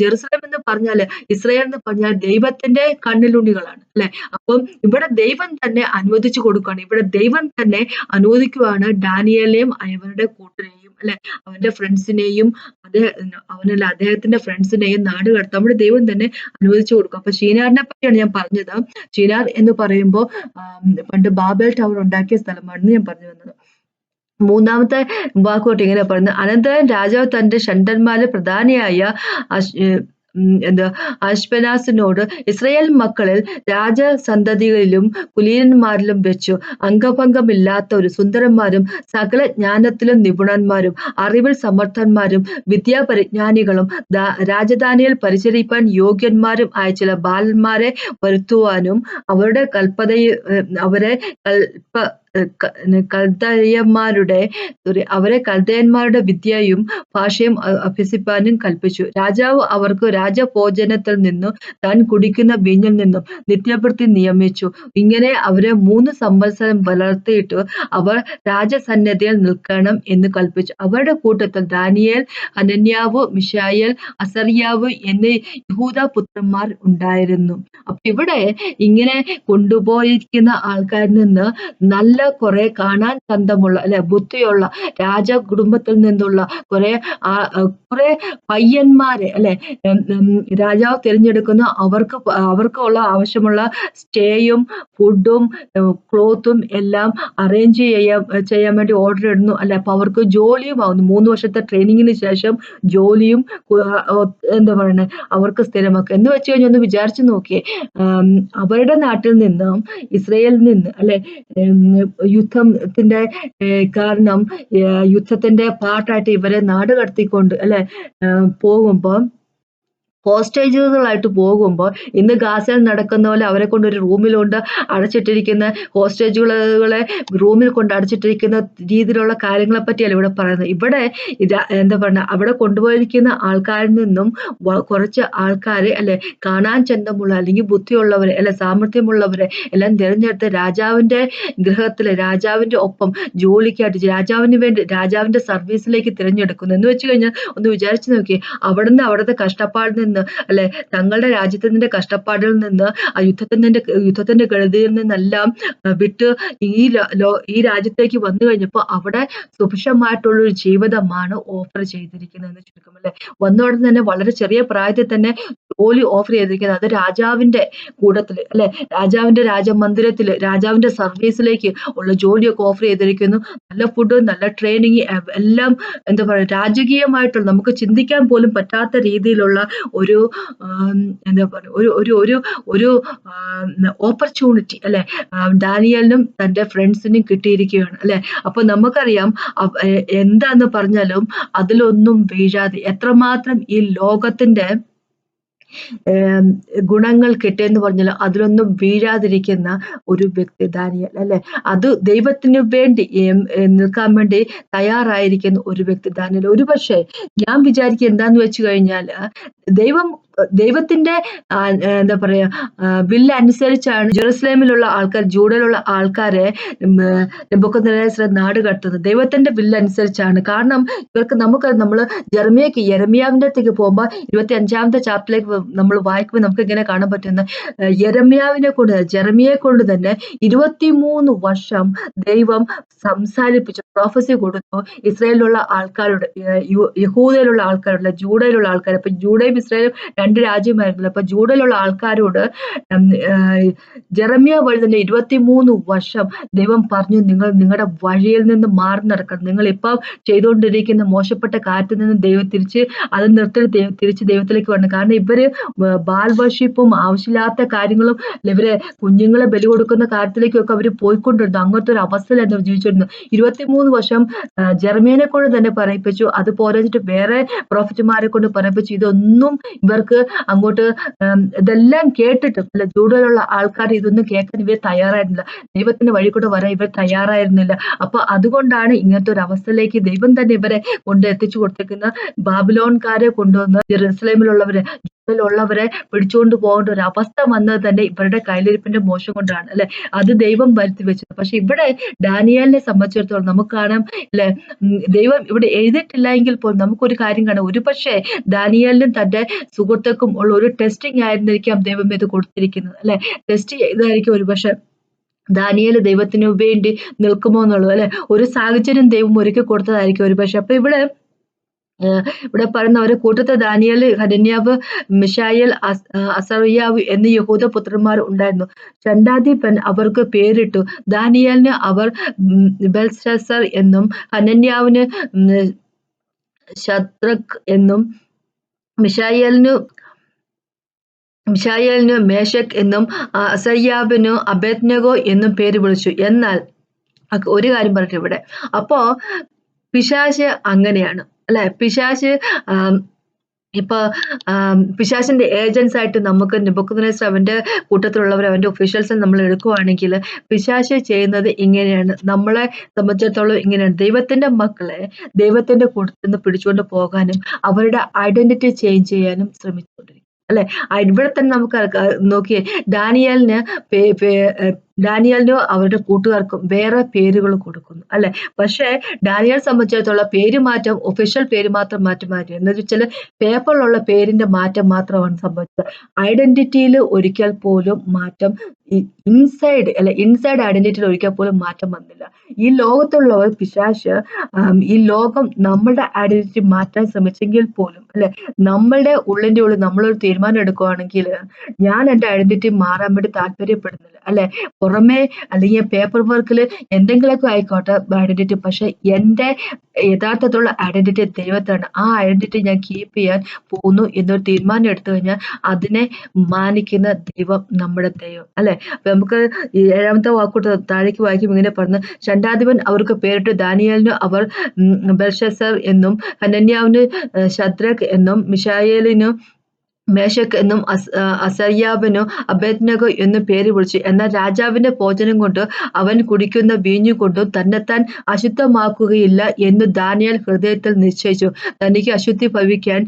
ജെറുസലേം എന്ന് പറഞ്ഞാൽ ഇസ്രായേൽ എന്ന് പറഞ്ഞാൽ ദൈവത്തിന്റെ കണ്ണിലുണ്ണികളാണ് അല്ലെ? അപ്പം ഇവിടെ ദൈവം തന്നെ അനുവദിച്ചു കൊടുക്കുകയാണ്. ഇവിടെ ദൈവം തന്നെ അനുവദിക്കുവാണ് ഡാനിയലെയും അവരുടെ കൂട്ടരെയും അല്ലെ? അവന്റെ ഫ്രണ്ട്സിനെയും അദ്ദേഹം അവനല്ല അദ്ദേഹത്തിന്റെ ഫ്രണ്ട്സിനെയും നാട് കടത്താൻ നമ്മുടെ ദൈവം തന്നെ അനുവദിച്ചു കൊടുക്കും. അപ്പൊ ഷീനാറിനെ പറ്റിയാണ് ഞാൻ പറഞ്ഞത്. ഷീനാർ എന്ന് പറയുമ്പോൾ പണ്ട് ബാബേൽ ടവർ ഉണ്ടാക്കിയ സ്ഥലമാണെന്ന് ഞാൻ പറഞ്ഞു വന്നത്. മൂന്നാമത്തെ വാക്കോട്ട് ഇങ്ങനെ പറയുന്നത് അനന്തരം രാജാവ് തന്റെ ഷണ്ടന്മാരിൽ പ്രധാനിയായ എന്താ? അഷ്പനാസിനോട് ഇസ്രയേൽ മക്കളിൽ രാജസന്തതികളിലും കുലീനന്മാരിലും വെച്ചു. അംഗഭംഗമില്ലാത്ത ഒരു സുന്ദരന്മാരും സകല ജ്ഞാനത്തിലും നിപുണന്മാരും അറിവിൽ സമർത്ഥന്മാരും വിദ്യാപരിജ്ഞാനികളും രാജധാനിയിൽ പരിചരിപ്പാൻ യോഗ്യന്മാരും ആയ ചില ബാലന്മാരെ വരുത്തുവാനും അവരുടെ കൽപ്പതയിൽ അവരെ കൽപ്പ കൽദയന്മാരുടെ അവരെ കൽദയന്മാരുടെ വിദ്യയും ഭാഷയും അഭ്യസിപ്പാനും കൽപ്പിച്ചു. രാജാവ് അവർക്ക് രാജഭോജനത്തിൽ നിന്നും താൻ കുടിക്കുന്ന വീഞ്ഞിൽ നിന്നും നിത്യവൃത്തി നിയമിച്ചു. ഇങ്ങനെ അവരെ മൂന്ന് സംവത്സരം വളർത്തിയിട്ട് അവർ രാജസന്നദ്ധിയിൽ നിൽക്കണം എന്ന് കൽപ്പിച്ചു. അവരുടെ കൂട്ടത്തിൽ ദാനിയേൽ അനന്യാവ് മിഷായൽ അസറിയാവ് എന്നീ യഹൂദ പുത്രന്മാർ ഉണ്ടായിരുന്നു. അപ്പൊ ഇവിടെ ഇങ്ങനെ കൊണ്ടുപോയിരിക്കുന്ന ആൾക്കാരിൽ നിന്ന് നല്ല കുറെ കാണാൻ ചന്തമുള്ള അല്ലെ ബുദ്ധിയുള്ള രാജ കുടുംബത്തിൽ നിന്നുള്ള കുറെ കുറെ പയ്യന്മാരെ അല്ലെ രാജാവ് തിരഞ്ഞെടുക്കുന്ന അവർക്ക് അവർക്കുള്ള ആവശ്യമുള്ള സ്റ്റേയും ഫുഡും ക്ലോത്തും എല്ലാം അറേഞ്ച് ചെയ്യാൻ ചെയ്യാൻ വേണ്ടി ഓർഡർ ഇടുന്നു അല്ലെ അപ്പൊ അവർക്ക് ജോലിയും ആവുന്നു. മൂന്ന് വർഷത്തെ ട്രെയിനിങ്ങിന് ശേഷം ജോലിയും എന്താ പറയുന്നത് അവർക്ക് സ്ഥിരമാക്കുക എന്ന് വെച്ച് കഴിഞ്ഞാൽ ഒന്ന് വിചാരിച്ചു നോക്കിയേ അവരുടെ നാട്ടിൽ നിന്നും ഇസ്രയേലിൽ നിന്ന് അല്ലെ യുദ്ധത്തിന്റെ കാരണം യുദ്ധത്തിന്റെ പാർട്ടായിട്ട് ഇവരെ നാട് കടത്തിക്കൊണ്ട് അല്ലെ പോകുമ്പോൾ ഹോസ്റ്റേജുകളായിട്ട് പോകുമ്പോൾ ഇന്ന് ഗാസയിൽ നടക്കുന്ന പോലെ അവരെ കൊണ്ട് ഒരു റൂമിലുണ്ട് അടച്ചിട്ടിരിക്കുന്ന ഹോസ്റ്റേജുകളെ റൂമിൽ കൊണ്ട് അടച്ചിട്ടിരിക്കുന്ന രീതിയിലുള്ള കാര്യങ്ങളെ പറ്റിയല്ല ഇവിടെ പറയുന്നത്. ഇവിടെ എന്താ പറയുക അവിടെ കൊണ്ടുപോയിരിക്കുന്ന ആൾക്കാരിൽ നിന്നും കുറച്ച് ആൾക്കാരെ അല്ലെ കാണാൻ ചന്തമുള്ള അല്ലെങ്കിൽ ബുദ്ധിയുള്ളവരെ അല്ലെ സാമർഥ്യമുള്ളവരെ എല്ലാം തിരഞ്ഞെടുത്ത് രാജാവിന്റെ ഗൃഹത്തിലെ രാജാവിന്റെ ഒപ്പം ജോലിക്കായിട്ട് രാജാവിന് വേണ്ടി രാജാവിന്റെ സർവീസിലേക്ക് തിരഞ്ഞെടുക്കുന്നു. എന്ന് വെച്ച് കഴിഞ്ഞാൽ ഒന്ന് വിചാരിച്ചു നോക്കി അവിടുന്ന് അവിടുത്തെ കഷ്ടപ്പാടിൽ നിന്ന് നിന്ന് അല്ലെ? തങ്ങളുടെ രാജ്യത്തിന്റെ കഷ്ടപ്പാടിൽ നിന്ന് ആ യുദ്ധത്തിന്റെ യുദ്ധത്തിന്റെ ഗതിയിൽ നിന്നെല്ലാം വിട്ട് ഈ ഈ രാജ്യത്തേക്ക് വന്നു കഴിഞ്ഞപ്പോൾ അവിടെ സുഭിക്ഷമായിട്ടുള്ള ഒരു ജീവിതമാണ് ഓഫർ ചെയ്തിരിക്കുന്നത് എന്ന് ചുരുക്കം അല്ലെ? വന്നോടെ തന്നെ വളരെ ചെറിയ പ്രായത്തിൽ തന്നെ ജോലി ഓഫർ ചെയ്തിരിക്കുന്നത് അത് രാജാവിന്റെ കൂടത്തിൽ അല്ലെ? രാജാവിന്റെ രാജമന്ദിരത്തിൽ രാജാവിന്റെ സർവീസിലേക്ക് ഉള്ള ജോലിയൊക്കെ ഓഫർ ചെയ്തിരിക്കുന്നു. നല്ല ഫുഡ് നല്ല ട്രെയിനിങ് എല്ലാം എന്താ പറയുക രാജകീയമായിട്ടുള്ള നമുക്ക് ചിന്തിക്കാൻ പോലും പറ്റാത്ത രീതിയിലുള്ള എന്താ പറയുക ഒരു ഒരു ഒരു ഒരു ഓപ്പർച്യൂണിറ്റി അല്ലെ? ഡാനിയലിനും തന്റെ ഫ്രണ്ട്സിനും കിട്ടിയിരിക്കുകയാണ് അല്ലെ? അപ്പൊ നമുക്കറിയാം എന്താന്ന് പറഞ്ഞാലും അതിലൊന്നും വീഴാതെ എത്രമാത്രം ഈ ലോകത്തിന്റെ ഗുണങ്ങൾ കിട്ടിയെന്ന് പറഞ്ഞാൽ അതിലൊന്നും വീഴാതിരിക്കുന്ന ഒരു വ്യക്തി ദാനിയൽ അല്ലെ? അത് ദൈവത്തിന് വേണ്ടി നിൽക്കാൻ വേണ്ടി തയ്യാറായിരിക്കുന്ന ഒരു വ്യക്തി ദാനിയൽ. ഒരുപക്ഷെ ഞാൻ വിചാരിക്കുക എന്താന്ന് വെച്ച് കഴിഞ്ഞാൽ ദൈവം ദൈവത്തിന്റെ എന്താ പറയാ ബില്ല് അനുസരിച്ചാണ് ജെറുസലേമിലുള്ള ആൾക്കാർ ജൂഡയിലുള്ള ആൾക്കാരെ നെബുക്കദ്നേസർ നാട് കടത്തുന്നത്. ദൈവത്തിന്റെ ബില്ല് അനുസരിച്ചാണ്. കാരണം ഇവർക്ക് നമുക്ക് നമ്മൾ ജെർമിയക്ക് യരമിയാവിന്റെ അടുത്തേക്ക് പോകുമ്പോൾ ഇരുപത്തി അഞ്ചാമത്തെ ചാപ്റ്ററിലേക്ക് നമ്മൾ വായിക്കുമ്പോൾ നമുക്ക് ഇങ്ങനെ കാണാൻ പറ്റുന്ന യരമ്യാവിനെ കൊണ്ട് ജെറമിയെ കൊണ്ട് തന്നെ ഇരുപത്തിമൂന്ന് വർഷം ദൈവം സംസാരിപ്പിച്ചു പ്രോഫസി കൊടുത്തു ഇസ്രായേലിലുള്ള ആൾക്കാരുടെ യഹൂദയിലുള്ള ആൾക്കാരുടെ ജൂഡയിലുള്ള ആൾക്കാർ അപ്പൊ ജൂഡയും ഇസ്രായേലും രണ്ട് രാജ്യമായിരുന്നു അപ്പൊ ജൂഡിലുള്ള ആൾക്കാരോട് ജെറമിയ വഴി തന്നെ ഇരുപത്തിമൂന്ന് വർഷം ദൈവം പറഞ്ഞു നിങ്ങൾ നിങ്ങളുടെ വഴിയിൽ നിന്ന് മാറി നടക്കണം. നിങ്ങൾ ഇപ്പം ചെയ്തുകൊണ്ടിരിക്കുന്ന മോശപ്പെട്ട കാറ്റിൽ നിന്ന് ദൈവം തിരിച്ച് അത് നിർത്തി തിരിച്ച് ദൈവത്തിലേക്ക് വരണം. കാരണം ഇവർ ബാൽ വർഷിപ്പും ആവശ്യമില്ലാത്ത കാര്യങ്ങളും ഇവരെ കുഞ്ഞുങ്ങളെ ബലി കൊടുക്കുന്ന കാര്യത്തിലേക്കൊക്കെ അവർ പോയിക്കൊണ്ടിരുന്നു. അങ്ങനത്തെ ഒരു അവസ്ഥയിലായിരുന്നു ജീവിച്ചിരുന്നു ഇരുപത്തിമൂന്ന് വർഷം ജെർമിയനെ കൊണ്ട് തന്നെ പറയിപ്പിച്ചു. അത് പോരാഞ്ഞിട്ട് വേറെ പ്രോഫിറ്റുമാരെ കൊണ്ട് പറയിപ്പിച്ചു. ഇതൊന്നും ഇവർക്ക് അങ്ങോട്ട് ഇതെല്ലാം കേട്ടിട്ടും അല്ല ജൂഡയിലുള്ള ആൾക്കാർ ഇതൊന്നും കേൾക്കാൻ ഇവർ തയ്യാറായിരുന്നില്ല. ദൈവത്തിന്റെ വഴി കൂടെ വരാൻ ഇവർ തയ്യാറായിരുന്നില്ല. അപ്പൊ അതുകൊണ്ടാണ് ഇങ്ങനത്തെ ഒരു അവസ്ഥയിലേക്ക് ദൈവം തന്നെ ഇവരെ കൊണ്ട് എത്തിച്ചു കൊടുത്തേക്കുന്ന ബാബിലോൺകാരെ കൊണ്ടുവന്ന് ജെറുസലേമിലുള്ളവരെ ഉള്ളിലുള്ളവരെ പിടിച്ചുകൊണ്ട് പോകേണ്ട ഒരു അവസ്ഥ വന്നത് തന്നെ ഇവരുടെ കയ്യിലിരിപ്പിന്റെ മോശം കൊണ്ടാണ് അല്ലെ? അത് ദൈവം വരുത്തി വെച്ചത് പക്ഷെ ഇവിടെ ഡാനിയലിനെ സംബന്ധിച്ചിടത്തോളം നമുക്ക് കാണാം അല്ലെ? ദൈവം ഇവിടെ എഴുതിയിട്ടില്ല എങ്കിൽ പോലും നമുക്കൊരു കാര്യം കാണാം. ഒരു ഡാനിയലിനും തന്റെ സുഹൃത്തുക്കും ഉള്ള ഒരു ടെസ്റ്റിംഗ് ആയിരുന്നിരിക്കാം ദൈവം ഇത് കൊടുത്തിരിക്കുന്നത് അല്ലെ? ടെസ്റ്റ് ചെയ്തായിരിക്കും ഒരു പക്ഷെ ദൈവത്തിനു ദൈവത്തിന് വേണ്ടി നിൽക്കുമോ എന്നുള്ളത് അല്ലെ? ഒരു സാഹചര്യം ദൈവം ഒരുക്കി കൊടുത്തതായിരിക്കും ഒരു പക്ഷെ അപ്പൊ ഇവിടെ ഇവിടെ പറയുന്ന അവരെ കൂട്ടത്തെ ദാനിയൽ ഹരന്യാവ് മിഷായൽ അസറിയാവ് എന്നീ യഹൂദ പുത്രന്മാർ ഉണ്ടായിരുന്നു. ചണ്ടാധിപൻ അവർക്ക് പേരിട്ടു. ദാനിയലിന് അവർ ബെൽസർ എന്നും ഹനന്യാവിന് ശത്രക് എന്നും മിഷായലിനു മിഷായലിനു മേശക് എന്നും അസയ്യാബിനു അബേദ്നഗോ എന്നും പേര് വിളിച്ചു. എന്നാൽ ഒരു കാര്യം പറഞ്ഞു ഇവിടെ. അപ്പോ പിശാശ് അങ്ങനെയാണ്. അല്ലെ? പിശാശ് ഇപ്പൊ പിശാശിന്റെ ഏജൻസ് ആയിട്ട് നമുക്ക് നിബക്കുനേസ് അവന്റെ കൂട്ടത്തിലുള്ളവർ അവന്റെ ഒഫീഷ്യൽസ് നമ്മൾ എടുക്കുവാണെങ്കിൽ പിശാശ് ചെയ്യുന്നത് ഇങ്ങനെയാണ്. നമ്മളെ സംബന്ധിച്ചിടത്തോളം ഇങ്ങനെയാണ്. ദൈവത്തിന്റെ മക്കളെ ദൈവത്തിന്റെ കൂട്ടത്തിൽ നിന്ന് പിടിച്ചുകൊണ്ട് പോകാനും അവരുടെ ഐഡന്റിറ്റി ചേഞ്ച് ചെയ്യാനും ശ്രമിച്ചുകൊണ്ടിരിക്കും അല്ലെ? ഇവിടെ തന്നെ നമുക്ക് നോക്കിയേ ഡാനിയലിന് ഡാനിയലിനോ അവരുടെ കൂട്ടുകാർക്കും വേറെ പേരുകൾ കൊടുക്കുന്നു അല്ലെ? പക്ഷേ ഡാനിയൽ സംബന്ധിച്ചിടത്തോളം പേര് മാറ്റം ഒഫീഷ്യൽ പേര് മാത്രം മാറ്റി മാറ്റി. എന്ന് വെച്ചാൽ പേപ്പറിലുള്ള പേരിന്റെ മാറ്റം മാത്രമാണ് സംഭവിച്ചത്. ഐഡന്റിറ്റിയിൽ ഒരിക്കൽ പോലും മാറ്റം ഇൻസൈഡ് അല്ലെ ഇൻസൈഡ് ഐഡന്റിറ്റിയിൽ ഒരിക്കൽ പോലും മാറ്റം വന്നില്ല. ഈ ലോകത്തുള്ള ഒരു പിശാശ് ഈ ലോകം നമ്മളുടെ ഐഡന്റിറ്റി മാറ്റാൻ ശ്രമിച്ചെങ്കിൽ പോലും അല്ലെ? നമ്മളുടെ ഉള്ളിന്റെ ഉള്ളിൽ നമ്മളൊരു തീരുമാനം എടുക്കുകയാണെങ്കിൽ ഞാൻ എന്റെ ഐഡന്റിറ്റി മാറാൻ വേണ്ടി താല്പര്യപ്പെടുന്നില്ല അല്ലെ? പുറമേ അല്ലെങ്കിൽ പേപ്പർ വർക്കിൽ എന്തെങ്കിലുമൊക്കെ ആയിക്കോട്ടെ ഐഡന്റിറ്റി പക്ഷെ എന്റെ യഥാർത്ഥത്തിലുള്ള ഐഡന്റിറ്റി ദൈവത്താണ് ആ ഐഡന്റിറ്റി ഞാൻ കീപ്പ് ചെയ്യാൻ പോകുന്നു എന്നൊരു തീരുമാനം എടുത്തു കഴിഞ്ഞാൽ അതിനെ മാനിക്കുന്ന ദൈവം നമ്മുടെ ദൈവം. അല്ലെ? അപ്പൊ നമുക്ക് ഏഴാമത്തെ വാക്കൂട്ട് താഴേക്ക് വായിക്കും ഇങ്ങനെ പറഞ്ഞു ഷണ്ടാധിപൻ അവർക്ക് പേരിട്ട്. ദാനിയലിന് അവർ ബൽഷസർ എന്നും ഹനന്യാവിന് ശദ്രക് എന്നും മിഷായേലിനും മേശക് എന്നും അസ് അസയ്യാബിനു അബേദ്നഗോ എന്നും പേര് വിളിച്ചു. എന്നാൽ രാജാവിന്റെ ഭോജനം കൊണ്ട് അവൻ കുടിക്കുന്ന വീഞ്ഞു കൊണ്ടും തന്നെത്താൻ അശുദ്ധമാക്കുകയില്ല എന്ന് ദാനിയൽ ഹൃദയത്തിൽ നിശ്ചയിച്ചു. തനിക്ക് അശുദ്ധി ഭവിക്കാൻ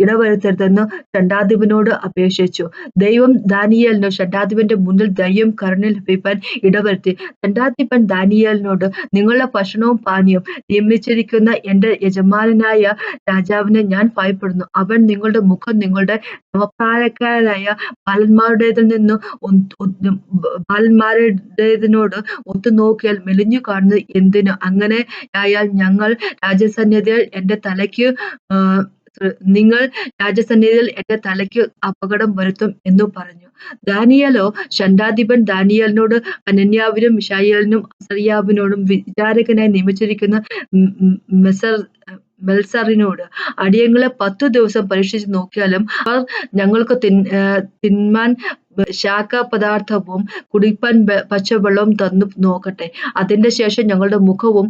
ഇടവരുത്തരുതെന്ന് ഷണ്ടാധിപനോട് അപേക്ഷിച്ചു. ദൈവം ദാനിയലിനു ഷണ്ടാധിപന്റെ മുന്നിൽ ദയ്യം കരുണ ലഭിക്കാൻ ഇടവരുത്തി. ഷണ്ടാധിപൻ ദാനിയലിനോട് നിങ്ങളുടെ ഭക്ഷണവും പാനീയവും നിയമിച്ചിരിക്കുന്ന എന്റെ യജമാനായ രാജാവിനെ ഞാൻ ഭയപ്പെടുന്നു. അവൻ നിങ്ങളുടെ മുഖം നിങ്ങളുടെ സമപ്രായക്കാരായ ബാലന്മാരുടേതിൽ നിന്ന് ബാലന്മാരുടേതിനോട് ഒത്തുനോക്കിയാൽ മെലിഞ്ഞു കാണുന്നത് എന്തിനു? അങ്ങനെ ആയാൽ ഞങ്ങൾ രാജസന്നിധിയിൽ എന്റെ തലയ്ക്ക് നിങ്ങൾ രാജസന്നിധിയിൽ എന്റെ തലയ്ക്ക് അപകടം വരുത്തും എന്നു പറഞ്ഞു. ദാനിയലോ ഷണ്ടാധിപൻ ദാനിയലിനോട് അനന്യാവിനും മിഷായലിനും അസറിയാവിനോടും വിചാരകനായി നിയമിച്ചിരിക്കുന്ന ബൽസറിനോട് അടിയങ്ങളെ പത്തു ദിവസം പരീക്ഷിച്ചു നോക്കിയാലും അവർ ഞങ്ങൾക്ക് തിന്മാൻ പദാർത്ഥവും കുടിപ്പാൻ പച്ചവെള്ളവും തന്നു നോക്കട്ടെ. അതിന്റെ ശേഷം ഞങ്ങളുടെ മുഖവും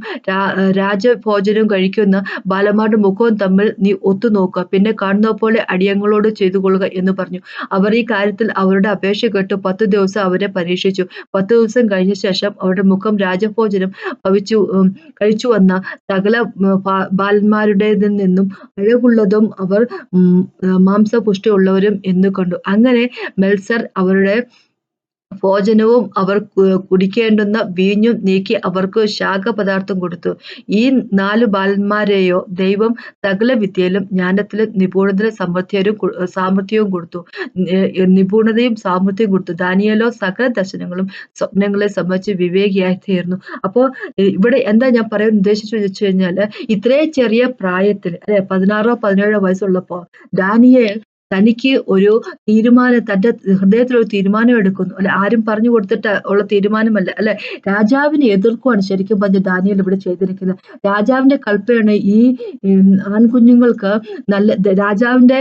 രാജഭോജനവും കഴിക്കുന്ന ബാലന്മാരുടെ മുഖവും തമ്മിൽ നീ ഒത്തുനോക്കുക. പിന്നെ കാണുന്ന പോലെ അടിയങ്ങളോട് ചെയ്തു കൊള്ളുക എന്ന് പറഞ്ഞു. അവർ ഈ കാര്യത്തിൽ അവരുടെ അപേക്ഷ കേട്ട് പത്ത് ദിവസം അവരെ പരീക്ഷിച്ചു. പത്ത് ദിവസം കഴിഞ്ഞ ശേഷം അവരുടെ മുഖം രാജഭോജനം ഭവിച്ചു കഴിച്ചു വന്ന സകല ബാലന്മാരുടേതിൽ നിന്നും അഴകുള്ളതും അവർ മാംസപുഷ്ടിയുള്ളവരും എന്ന് കണ്ടു. അങ്ങനെ മെൽസർ അവരുടെ ഭോജനവും അവർ കുടിക്കേണ്ടുന്ന വീഞ്ഞും നീക്കി അവർക്ക് ശാഖപദാർത്ഥം കൊടുത്തു. ഈ നാലു ബാലന്മാരെയോ ദൈവം സകല വിദ്യയിലും ജ്ഞാനത്തിലും നിപുണതയിലും സമൃദ്ധിയും സാമർഥ്യവും കൊടുത്തു. നിപുണതയും സാമർഥ്യവും കൊടുത്തു. ദാനിയലോ സകല ദർശനങ്ങളും സ്വപ്നങ്ങളെ സംബന്ധിച്ച് വിവേകിയായി തീർന്നു. അപ്പോൾ ഇവിടെ എന്താ ഞാൻ പറയാൻ ഉദ്ദേശിച്ചു വെച്ചു കഴിഞ്ഞാൽ ഇത്രയും ചെറിയ പ്രായത്തിൽ അല്ലെ പതിനാറോ പതിനേഴോ വയസ്സുള്ളപ്പോ ദാനിയേൽ തനിക്ക് ഒരു തീരുമാനം തന്റെ ഹൃദയത്തിൽ ഒരു തീരുമാനം എടുക്കുന്നു. അല്ലെ ആരും പറഞ്ഞു കൊടുത്തിട്ട് ഉള്ള തീരുമാനമല്ല. അല്ലെ രാജാവിനെ എതിർക്കുവാണ് ശരിക്കും പറഞ്ഞ ദാനിയൽ ഇവിടെ ചെയ്തിരിക്കുന്നത്. രാജാവിന്റെ കൽപ്പയാണ് ഈ ആൺകുഞ്ഞുങ്ങൾക്ക് നല്ല രാജാവിന്റെ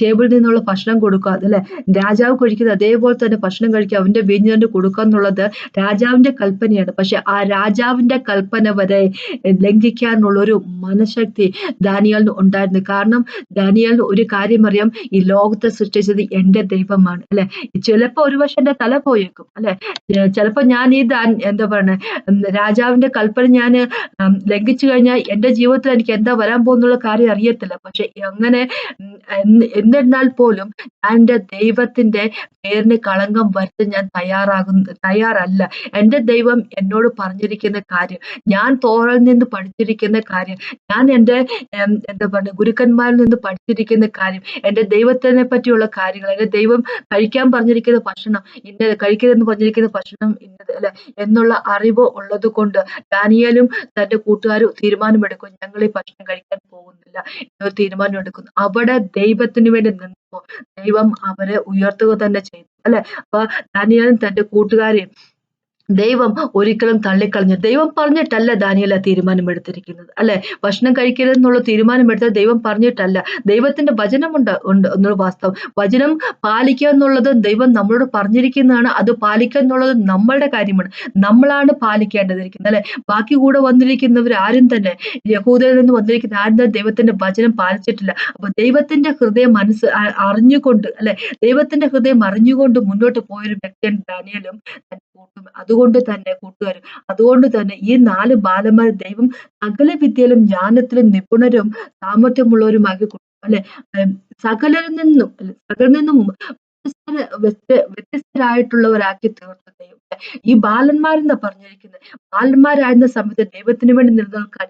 ടേബിളിൽ നിന്നുള്ള ഭക്ഷണം കൊടുക്കുക. അല്ലെ രാജാവ് കഴിക്കുന്നത് അതേപോലെ തന്നെ ഭക്ഷണം കഴിക്കുക അവന്റെ വീഞ്ഞു കൊടുക്കുക എന്നുള്ളത് രാജാവിന്റെ കൽപ്പനയാണ്. പക്ഷെ ആ രാജാവിന്റെ കൽപ്പന വരെ ലംഘിക്കാനുള്ള ഒരു മനഃശക്തി ദാനിയലിന് ഉണ്ടായിരുന്നു. കാരണം ദാനിയലിന് ഒരു കാര്യം അറിയാം ഈ ലോകത്തെ സൃഷ്ടിച്ചത് എന്റെ ദൈവമാണ് അല്ലെ? ചിലപ്പോൾ ഒരുപക്ഷെ എന്റെ തല പോയേക്കും അല്ലെ? ചിലപ്പോൾ ഞാൻ ഈ എന്താ പറയുക രാജാവിന്റെ കൽപ്പന ഞാൻ ലംഘിച്ചു കഴിഞ്ഞാൽ എന്റെ ജീവിതത്തിൽ എനിക്ക് എന്താ വരാൻ പോകുന്നുള്ള കാര്യം അറിയത്തില്ല. പക്ഷെ അങ്ങനെ എന്നിരുന്നാൽ പോലും ഞാൻ എന്റെ ദൈവത്തിന്റെ പേരിന് കളങ്കം വരുത്താൻ ഞാൻ തയ്യാറാകുന്ന തയ്യാറല്ല. എന്റെ ദൈവം എന്നോട് പറഞ്ഞിരിക്കുന്ന കാര്യം ഞാൻ തോറൽ നിന്ന് പഠിച്ചിരിക്കുന്ന കാര്യം ഞാൻ എന്റെ എന്താ പറയുക ഗുരുക്കന്മാരിൽ നിന്ന് പഠിച്ചിരിക്കുന്ന കാര്യം എന്റെ ദൈവത്തിനെ പറ്റിയുള്ള കാര്യങ്ങൾ. അല്ലെ? ദൈവം കഴിക്കാൻ പറഞ്ഞിരിക്കുന്ന ഭക്ഷണം ഇന്ന കഴിക്കരുതെന്ന് പറഞ്ഞിരിക്കുന്ന ഭക്ഷണം ഇന്നത് അല്ലെ? എന്നുള്ള അറിവ് ഉള്ളത് കൊണ്ട് ഡാനിയലും തന്റെ കൂട്ടുകാരും തീരുമാനമെടുക്കും ഞങ്ങൾ ഈ ഭക്ഷണം കഴിക്കാൻ പോകുന്നില്ല എന്നൊരു തീരുമാനം എടുക്കുന്നു. അവിടെ ദൈവത്തിന് വേണ്ടി നിന്നപ്പോ ദൈവം അവരെ ഉയർത്തുക തന്നെ ചെയ്തു. അല്ലെ? അപ്പൊ ഡാനിയലും തന്റെ കൂട്ടുകാരെയും ദൈവം ഒരിക്കലും തള്ളിക്കളഞ്ഞു ദൈവം പറഞ്ഞിട്ടല്ല ദാനിയല തീരുമാനമെടുത്തിരിക്കുന്നത്. അല്ലെ? ഭക്ഷണം കഴിക്കരുതെന്നുള്ള തീരുമാനമെടുത്തത് ദൈവം പറഞ്ഞിട്ടല്ല. ദൈവത്തിന്റെ വചനമുണ്ട് ഉണ്ട് എന്നുള്ള വാസ്തവം. വചനം പാലിക്കുക എന്നുള്ളത് ദൈവം നമ്മളോട് പറഞ്ഞിരിക്കുന്നതാണ്. അത് പാലിക്കുക എന്നുള്ളത് നമ്മളുടെ കാര്യമാണ്. നമ്മളാണ് പാലിക്കേണ്ടതിരിക്കുന്നത്. അല്ലെ? ബാക്കി കൂടെ വന്നിരിക്കുന്നവർ ആരും തന്നെ യഹൂദയിൽ നിന്ന് വന്നിരിക്കുന്ന ആരും തന്നെ ദൈവത്തിന്റെ വചനം പാലിച്ചിട്ടില്ല. അപ്പൊ ദൈവത്തിന്റെ ഹൃദയം മനസ്സ് അറിഞ്ഞുകൊണ്ട് അല്ലെ? ദൈവത്തിന്റെ ഹൃദയം അറിഞ്ഞുകൊണ്ട് മുന്നോട്ട് പോയൊരു വ്യക്തിയാണ് ദാനിയലും അതുകൊണ്ട് തന്നെ കൂട്ടുകാരും അതുകൊണ്ട് തന്നെ ഈ നാല് ബാലന്മാർ ദൈവം സകല വിദ്യയിലും ജ്ഞാനത്തിലും നിപുണരും സാമർഥ്യമുള്ളവരുമാക്കി അല്ലെ? സകലരിൽ നിന്നും സകലിൽ നിന്നും വ്യത്യസ്തരായിട്ടുള്ളവരാക്കി തീർത്ത ദൈവം. ഈ ബാലന്മാരെന്ന് പറഞ്ഞിരിക്കുന്നത് ബാലന്മാരായിരുന്ന സമയത്ത് ദൈവത്തിന് വേണ്ടി നിലനിൽക്കാൻ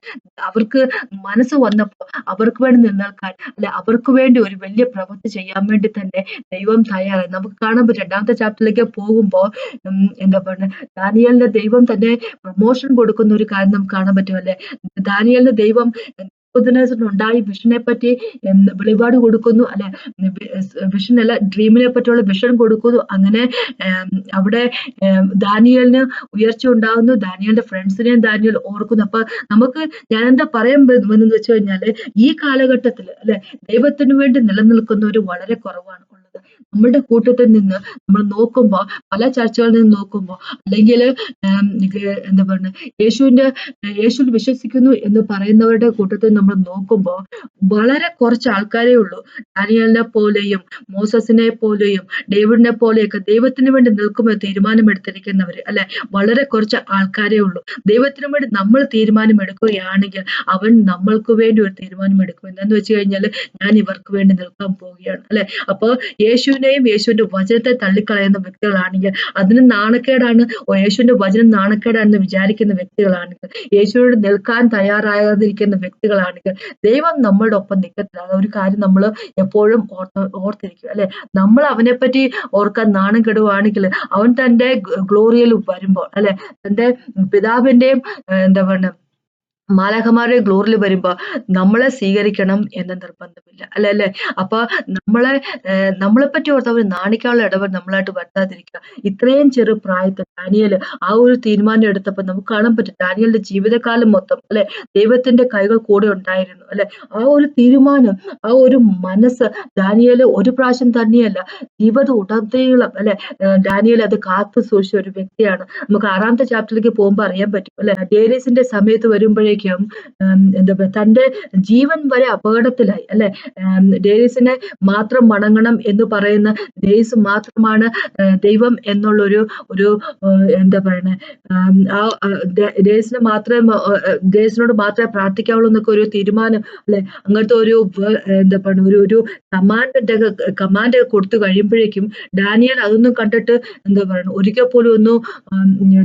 അവർക്ക് മനസ്സ് വന്നപ്പോൾ അവർക്ക് വേണ്ടി നിലനിൽക്കാൻ അല്ലെ അവർക്ക് വേണ്ടി ഒരു വലിയ പ്രവൃത്തി ചെയ്യാൻ വേണ്ടി തന്നെ ദൈവം തയ്യാറായി. നമുക്ക് കാണുമ്പോ രണ്ടാമത്തെ ചാപ്റ്ററിലേക്ക് പോകുമ്പോൾ എന്താ പറയുക ദാനിയലിന്റെ ദൈവം തന്നെ പ്രൊമോഷൻ കൊടുക്കുന്ന ഒരു കാര്യം നമുക്ക് കാണാൻ പറ്റും അല്ലെ? ദാനിയലിന്റെ ദൈവം ഉണ്ടായി വിഷനെ പറ്റി വെളിപാട് കൊടുക്കുന്നു. അല്ലെ വിഷൻ അല്ല ഡ്രീമിനെ പറ്റിയുള്ള വിഷൻ കൊടുക്കുന്നു. അങ്ങനെ അവിടെ ദാനിയലിന് ഉയർച്ച ഉണ്ടാകുന്നു. ദാനിയലിന്റെ ഫ്രണ്ട്സിനെയും ദാനിയൽ ഓർക്കുന്നു. അപ്പൊ നമുക്ക് ഞാൻ എന്താ പറയാൻ വന്നെന്ന് വെച്ച് കഴിഞ്ഞാൽ ഈ കാലഘട്ടത്തിൽ അല്ലെ ദൈവത്തിന് വേണ്ടി നിലനിൽക്കുന്നവർ വളരെ കുറവാണ് നമ്മുടെ കൂട്ടത്തിൽ നിന്ന് നമ്മൾ നോക്കുമ്പോൾ പല ചർച്ചകളിൽ നിന്ന് നോക്കുമ്പോൾ അല്ലെങ്കിൽ എന്താ പറയുക യേശുവിന്റെ യേശുവിൽ വിശ്വസിക്കുന്നു എന്ന് പറയുന്നവരുടെ കൂട്ടത്തിൽ നമ്മൾ നോക്കുമ്പോൾ വളരെ കുറച്ച് ആൾക്കാരേ ഉള്ളൂ. ഡാനിയലിനെ പോലെയും മോസസിനെ പോലെയും ഡേവിഡിനെ പോലെയൊക്കെ ദൈവത്തിന് വേണ്ടി നിൽക്കുമ്പോൾ തീരുമാനമെടുത്തിരിക്കുന്നവർ അല്ലെ? വളരെ കുറച്ച് ആൾക്കാരേ ഉള്ളൂ. ദൈവത്തിന് വേണ്ടി നമ്മൾ തീരുമാനമെടുക്കുകയാണെങ്കിൽ അവൻ നമ്മൾക്ക് വേണ്ടി ഒരു തീരുമാനം എടുക്കും എന്താന്ന് വെച്ച് കഴിഞ്ഞാൽ ഞാൻ ഇവർക്ക് വേണ്ടി നിൽക്കാൻ പോവുകയാണ് അല്ലെ? അപ്പോൾ യേശുവിനെ യേശുവിനെയും യേശുവിന്റെ വചനത്തെ തള്ളിക്കളയുന്ന വ്യക്തികളാണെങ്കിൽ അതിന് നാണക്കേടാണ് യേശുവിന്റെ വചനം നാണക്കേടാണെന്ന് വിചാരിക്കുന്ന വ്യക്തികളാണെങ്കിൽ യേശുവിനോട് നിൽക്കാൻ തയ്യാറാകാതിരിക്കുന്ന വ്യക്തികളാണെങ്കിൽ ദൈവം നമ്മളുടെ ഒപ്പം നിൽക്കത്തില്ല. അത് ഒരു കാര്യം നമ്മൾ എപ്പോഴും ഓർത്ത് ഓർത്തിരിക്കും അല്ലെ? നമ്മൾ അവനെ പറ്റി ഓർക്കാൻ നാണം കെടുവാണെങ്കിൽ അവൻ തന്റെ ഗ്ലോറിയിൽ വരുമ്പോൾ അല്ലെ? തന്റെ പിതാവിന്റെയും എന്താ പറയുക മാലാഖമാരുടെ ഗ്ലോറിൽ വരുമ്പോ നമ്മളെ സ്വീകരിക്കണം എന്ന നിർബന്ധമില്ല. അല്ലെ അല്ലെ? അപ്പൊ നമ്മളെ നമ്മളെ പറ്റി ഓർത്ത അവർ നാണിക്കാനുള്ള ഇടപെടൽ നമ്മളായിട്ട് വരുത്താതിരിക്കുക. ഇത്രയും ചെറു പ്രായത്തിൽ ഡാനിയൽ ആ ഒരു തീരുമാനം എടുത്തപ്പോൾ നമുക്ക് കാണാൻ പറ്റും ഡാനിയലിന്റെ ജീവിതകാലം മൊത്തം അല്ലെ? ദൈവത്തിന്റെ കൈകൾ കൂടെ ഉണ്ടായിരുന്നു അല്ലെ? ആ ഒരു തീരുമാനം ആ ഒരു മനസ്സ് ഡാനിയൽ ഒരു പ്രാവശ്യം തന്നെയല്ല ജീവിത ഉടനീളം അല്ലെ? ഡാനിയൽ അത് കാത്തു സൂക്ഷിച്ച ഒരു വ്യക്തിയാണ്. നമുക്ക് ആറാമത്തെ ചാപ്റ്ററിലേക്ക് പോകുമ്പോൾ അറിയാൻ പറ്റും അല്ലെ? ഡേരീസിന്റെ സമയത്ത് വരുമ്പോഴേ അപ്പോഴേക്കും എന്താ പറയുക തന്റെ ജീവൻ വരെ അപകടത്തിലായി അല്ലെ? ഡേവിസിനെ മാത്രം മടങ്ങണം എന്ന് പറയുന്ന ഡേവിസ് മാത്രമാണ് ദൈവം എന്നുള്ളൊരു ഒരു എന്താ പറയണേ ആ ഡേവിസിനെ മാത്രമേ ഡേവിസിനോട് മാത്രമേ പ്രാർത്ഥിക്കാവുള്ളൂ എന്നൊക്കെ ഒരു തീരുമാനം അല്ലെ? അങ്ങനത്തെ ഒരു എന്താ പറയുക ഒരു ഒരു കമാൻഡ് കമാൻഡ് കൊടുത്തു കഴിയുമ്പോഴേക്കും ഡാനിയൽ അതൊന്നും കണ്ടിട്ട് എന്താ പറയണ ഒരിക്കൽ പോലും ഒന്നും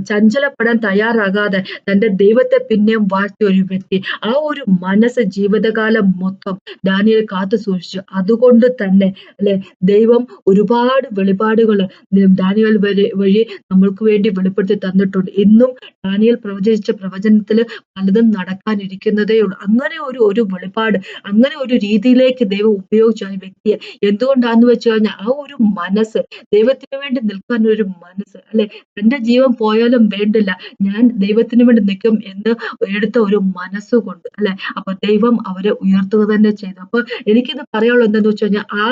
ചഞ്ചലപ്പെടാൻ തയ്യാറാകാതെ തന്റെ ദൈവത്തെ പിന്നെയും വാഴ്ത്തി ഒരു വ്യക്തി ആ ഒരു മനസ്സ് ജീവിതകാലം മൊത്തം ദാനിയൽ കാത്തു സൂക്ഷിച്ചു. അതുകൊണ്ട് തന്നെ അല്ലെ ദൈവം ഒരുപാട് വെളിപാടുകൾ ദാനിയൽ വഴി വഴി നമ്മൾക്ക് വേണ്ടി വെളിപ്പെടുത്തി തന്നിട്ടുണ്ട്. ഇന്നും ദാനിയൽ പ്രവചിച്ച പ്രവചനത്തിൽ പലതും നടക്കാനിരിക്കുന്നതേ ഉള്ളൂ. അങ്ങനെ ഒരു ഒരു വെളിപാട് അങ്ങനെ ഒരു രീതിയിലേക്ക് ദൈവം ഉപയോഗിച്ചു ആ വ്യക്തിയെ എന്തുകൊണ്ടാന്ന് വെച്ച് കഴിഞ്ഞാൽ ആ ഒരു മനസ്സ് ദൈവത്തിന് വേണ്ടി നിൽക്കാൻ ഒരു മനസ്സ് അല്ലെ? എന്റെ ജീവൻ പോയാലും വേണ്ടില്ല. ഞാൻ ദൈവത്തിന് വേണ്ടി നിൽക്കും എന്ന് എടുത്ത ഒരു മനസ്സുകൊണ്ട് അല്ലെ? അപ്പൊ ദൈവം അവരെ ഉയർത്തുക തന്നെ ചെയ്തു. അപ്പൊ എനിക്കിത് പറയാനുള്ളത് എന്താന്ന് വെച്ച് കഴിഞ്ഞാൽ ആ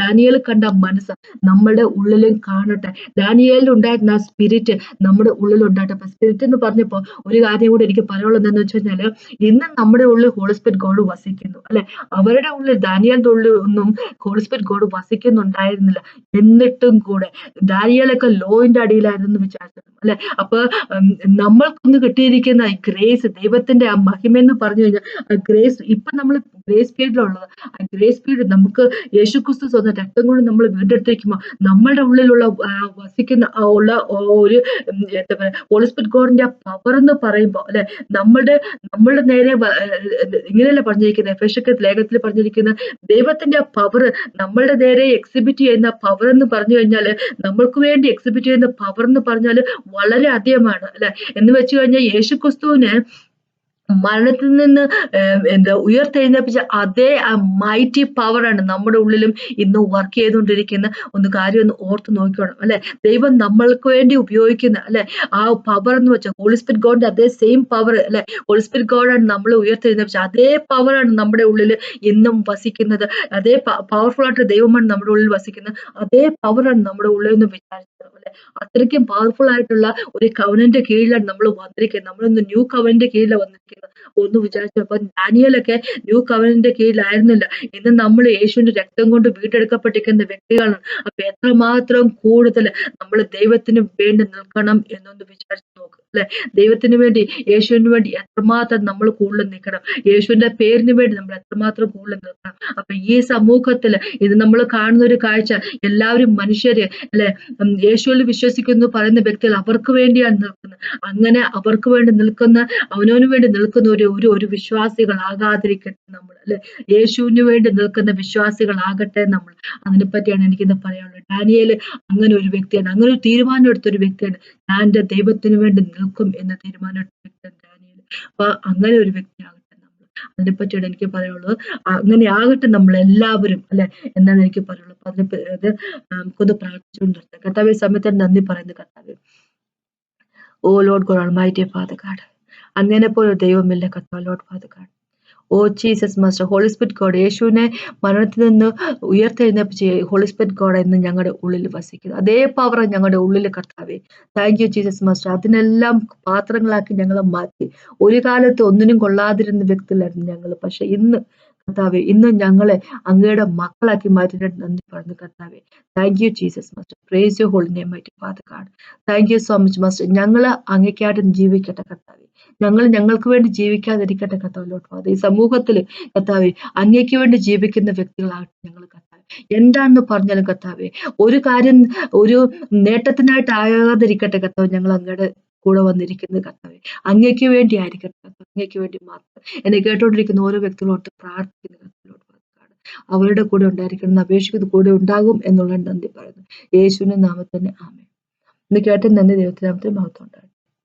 ദാനിയൽ കണ്ട മനസ്സ് നമ്മുടെ ഉള്ളിലും കാണട്ടെ. ദാനിയലിൽ ഉണ്ടായിരുന്ന ആ സ്പിരിറ്റ് നമ്മുടെ ഉള്ളിൽ ഉണ്ടാകട്ടെ. അപ്പൊ സ്പിരിറ്റ് എന്ന് പറഞ്ഞപ്പോ ഒരു കാര്യം കൂടി എനിക്ക് പറയാനുള്ളത് എന്താന്ന് വെച്ച് കഴിഞ്ഞാൽ ഇന്ന് നമ്മുടെ ഉള്ളിൽ ഹോളിസ്പിറ്റ് ഗോഡ് വസിക്കുന്നു അല്ലെ? അവരുടെ ഉള്ളിൽ ദാനിയലിന്റെ ഉള്ളിൽ ഒന്നും ഹോളിസ്പിറ്റ് ഗോഡ് വസിക്കുന്നുണ്ടായിരുന്നില്ല. എന്നിട്ടും കൂടെ ദാനിയലൊക്കെ ലോയിന്റെ അടിയിലായിരുന്നു വിചാരിച്ചത് അല്ലെ? അപ്പൊ നമ്മൾക്കൊന്ന് കിട്ടിയിരിക്കുന്ന ഗ്രേസ് ദൈവത്തിന്റെ ആ മഹിമെന്ന് പറഞ്ഞു കഴിഞ്ഞാൽ ഗ്രേസ് ഇപ്പൊ നമ്മൾ ഗ്രേസ് പീരീഡിലുള്ളത് ആ ഗ്രേസ് പീരീഡ് നമുക്ക് യേശുക്രിസ്തു സ്വന്തം രക്തം കൊണ്ട് നമ്മൾ വീണ്ടെടുത്തിരിക്കുമ്പോൾ നമ്മളുടെ ഉള്ളിലുള്ള വസിക്കുന്ന ഉള്ള ഒരു എന്താ പറയുക ഹോളിസ്പിറ്റ് ഗോഡിന്റെ ആ പവർ എന്ന് പറയുമ്പോൾ അല്ലെ? നമ്മളുടെ നമ്മളുടെ നേരെ ഇങ്ങനെയല്ല പറഞ്ഞിരിക്കുന്നത് എഫേഷക്ക് ലേഖത്തിൽ പറഞ്ഞിരിക്കുന്ന ദൈവത്തിന്റെ ആ പവർ നമ്മളുടെ നേരെ എക്സിബിറ്റ് ചെയ്യുന്ന പവർ എന്ന് പറഞ്ഞു കഴിഞ്ഞാൽ നമ്മൾക്ക് വേണ്ടി എക്സിബിറ്റ് ചെയ്യുന്ന പവർ എന്ന് പറഞ്ഞാൽ വളരെ അധികമാണ് അല്ലെ? എന്ന് വെച്ച് കഴിഞ്ഞാൽ യേശുക്രിസ്തുവിന് മരണത്തിൽ നിന്ന് എന്താ ഉയർത്തെഴുന്നേപ്പിച്ച അതേ മൈറ്റി പവറാണ് നമ്മുടെ ഉള്ളിലും ഇന്ന് വർക്ക് ചെയ്തുകൊണ്ടിരിക്കുന്ന. ഒന്ന് കാര്യം ഒന്ന് ഓർത്ത് നോക്കിക്കോണം അല്ലെ? ദൈവം നമ്മൾക്ക് വേണ്ടി ഉപയോഗിക്കുന്ന അല്ലെ? ആ പവർ എന്ന് വെച്ചാൽ ഹോളിസ്പിറ്റ് ഗോഡിന്റെ അതേ സെയിം പവർ അല്ലെ? ഹോളിസ്പിറ്റ് ഗോഡാണ് നമ്മൾ ഉയർത്തെഴുന്നേപ്പിച്ച അതേ പവറാണ് നമ്മുടെ ഉള്ളിൽ ഇന്നും വസിക്കുന്നത്. അതേ പവർഫുൾ ആയിട്ട് ദൈവമാണ് നമ്മുടെ ഉള്ളിൽ വസിക്കുന്നത്. അതേ പവറാണ് നമ്മുടെ ഉള്ളിൽ നിന്ന് വിചാരിച്ചത് അല്ലെ? അത്രയ്ക്കും പവർഫുൾ ആയിട്ടുള്ള ഒരു കവനന്റെ കീഴിലാണ് നമ്മൾ വന്നിരിക്കുന്നത്. നമ്മളൊന്ന് ന്യൂ കവനന്റെ കീഴിലാണ് വന്നിരിക്കുന്നത്. ഒന്ന് വിചാരിച്ചു അപ്പൊ ഡാനിയലൊക്കെ ന്യൂ കവനന്റെ കീഴിലായിരുന്നില്ല. ഇന്ന് നമ്മൾ യേശുവിന്റെ രക്തം കൊണ്ട് വീണ്ടെടുക്കപ്പെട്ടിരിക്കുന്ന വ്യക്തികളാണ്. അപ്പൊ എത്രമാത്രം കൂടുതൽ നമ്മൾ ദൈവത്തിന് വേണ്ടി നിൽക്കണം എന്നൊന്ന് വിചാരിച്ചു നോക്ക്. അല്ലെ? ദൈവത്തിന് വേണ്ടി യേശുവിന് വേണ്ടി എത്രമാത്രം നമ്മൾ കൂടുതൽ നിൽക്കണം. യേശുവിന്റെ പേരിന് വേണ്ടി നമ്മൾ എത്രമാത്രം കൂടുതൽ നിൽക്കണം. അപ്പൊ ഈ സമൂഹത്തിൽ ഇത് നമ്മൾ കാണുന്ന ഒരു കാഴ്ച എല്ലാവരും മനുഷ്യര് അല്ലെ? യേശുവിൽ വിശ്വസിക്കുന്നു പറയുന്ന വ്യക്തികൾ അവർക്ക് വേണ്ടിയാണ് നിൽക്കുന്നത്. അങ്ങനെ അവർക്ക് വേണ്ടി നിൽക്കുന്ന അവനവന് വേണ്ടി നിൽക്കുന്ന ഒരു ഒരു ഒരു വിശ്വാസികളാകാതിരിക്കട്ടെ നമ്മൾ അല്ലെ? യേശുവിന് വേണ്ടി നിൽക്കുന്ന വിശ്വാസികളാകട്ടെ നമ്മൾ. അതിനെ പറ്റിയാണ് എനിക്കിന്ന് പറയാനുള്ളത്. ഡാനിയൽ അങ്ങനെ ഒരു വ്യക്തിയാണ് അങ്ങനെ ഒരു തീരുമാനം എടുത്ത ഒരു വ്യക്തിയാണ്. ഞാൻ ദൈവത്തിന് വേണ്ടി എന്ന തീരുമാനം വ്യക്തിയാണ് അപ്പൊ അങ്ങനെ ഒരു വ്യക്തിയാകട്ടെ അതിനെ പറ്റിയാണ് എനിക്ക് പറയാനുള്ളത് അങ്ങനെ ആകട്ടെ നമ്മൾ എല്ലാവരും അല്ലെ? എന്നാണ് എനിക്ക് പറയാനുള്ളത് അപ്പൊ അതിനെ അത് നമുക്കൊന്ന് പ്രാർത്ഥിച്ചുകൊണ്ട് നിർത്താം കർത്താവ് സമയത്ത് നന്ദി പറയുന്നു കർത്താവ്. O Lord God mighty father God. അങ്ങനെ പോലെ ദൈവമില്ല കർത്താവ് Lord father God. O Jesus master holy holy spirit God യേശുവിനെ മരണത്തിൽ നിന്ന് ഉയർത്തെഴുന്നേപ്പിച്ച് ഹോളിസ്പിറ്റ് ഗോഡ് എന്ന് ഞങ്ങളുടെ ഉള്ളിൽ വസിക്കുന്നു. അതേ പവർ ഞങ്ങളുടെ ഉള്ളിൽ കർത്താവേ. താങ്ക് യു ജീസസ് മാസ്റ്റർ അതിനെല്ലാം പാത്രങ്ങളാക്കി ഞങ്ങളെ മാറ്റി. ഒരു കാലത്ത് ഒന്നിനും കൊള്ളാതിരുന്ന വ്യക്തികളായിരുന്നു ഞങ്ങൾ. പക്ഷെ ഇന്ന് കർത്താവെ ഇന്ന് ഞങ്ങളെ അങ്ങയുടെ മക്കളാക്കി മാറ്റിയിട്ട് നന്ദി പറഞ്ഞു കർത്താവെ. Thank you Jesus master praise you holy name mighty father God thank you so much master ഞങ്ങൾ അങ്ങേക്കായിട്ട് ജീവിക്കട്ടെ കർത്താവെ. ഞങ്ങൾ ഞങ്ങൾക്ക് വേണ്ടി ജീവിക്കാതിരിക്കട്ടെ കത്താവിലോട്ട് ഫാദർ. ഈ സമൂഹത്തിൽ കർത്താവെ അങ്ങേക്ക് വേണ്ടി ജീവിക്കുന്ന വ്യക്തികളാകട്ടെ ഞങ്ങൾ കർത്താവ്. എന്താണെന്ന് പറഞ്ഞാലും കർത്താവെ ഒരു കാര്യം ഒരു നേട്ടത്തിനായിട്ട് ആകാതിരിക്കട്ടെ കർത്താവ് ഞങ്ങൾ അങ്ങയുടെ കൂടെ വന്നിരിക്കുന്നത് കർത്താവെ. അങ്ങേക്ക് വേണ്ടി ആയിരിക്കട്ടെ അങ്ങേക്ക് വേണ്ടി മാത്രം. എന്നെ കേട്ടോണ്ടിരിക്കുന്ന ഓരോ വ്യക്തികളോട്ട് പ്രാർത്ഥിക്കുന്ന കർത്താവിനോട് അവരുടെ കൂടെ ഉണ്ടായിരിക്കണം അപേക്ഷിക്കുന്നത് കൂടെ ഉണ്ടാകും എന്നുള്ള നന്ദി പറയുന്നു. യേശുവിന്റെ നാമത്തന്നെ ആമേ ഇന്ന് കേട്ട നന്ദി. ദൈവത്തിനാമത്തിന് മഹത്വം ഉണ്ടായിരുന്നു